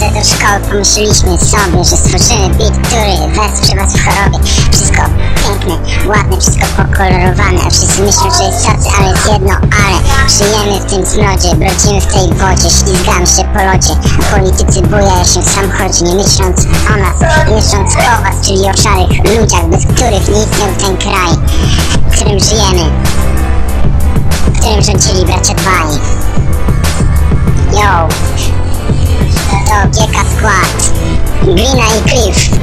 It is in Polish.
szkoły pomyśleliśmy sobie, że stworzymy beat, który wesprze was w chorobie. Wszystko piękne, ładne, wszystko pokolorowane, wszyscy myślą, że jest tacy, ale jest jedno ale. Żyjemy w tym smrodzie, brodzimy w tej wodzie, ślizgamy się po lodzie. A politycy bujają się w samochodzie, nie myśląc o nas, nie myśląc o was, czyli o szarych ludziach, bez których nie istniał ten kraj, w którym żyjemy, w którym rządzili bracia dwaj. To GK Skład, Glina i Cliff.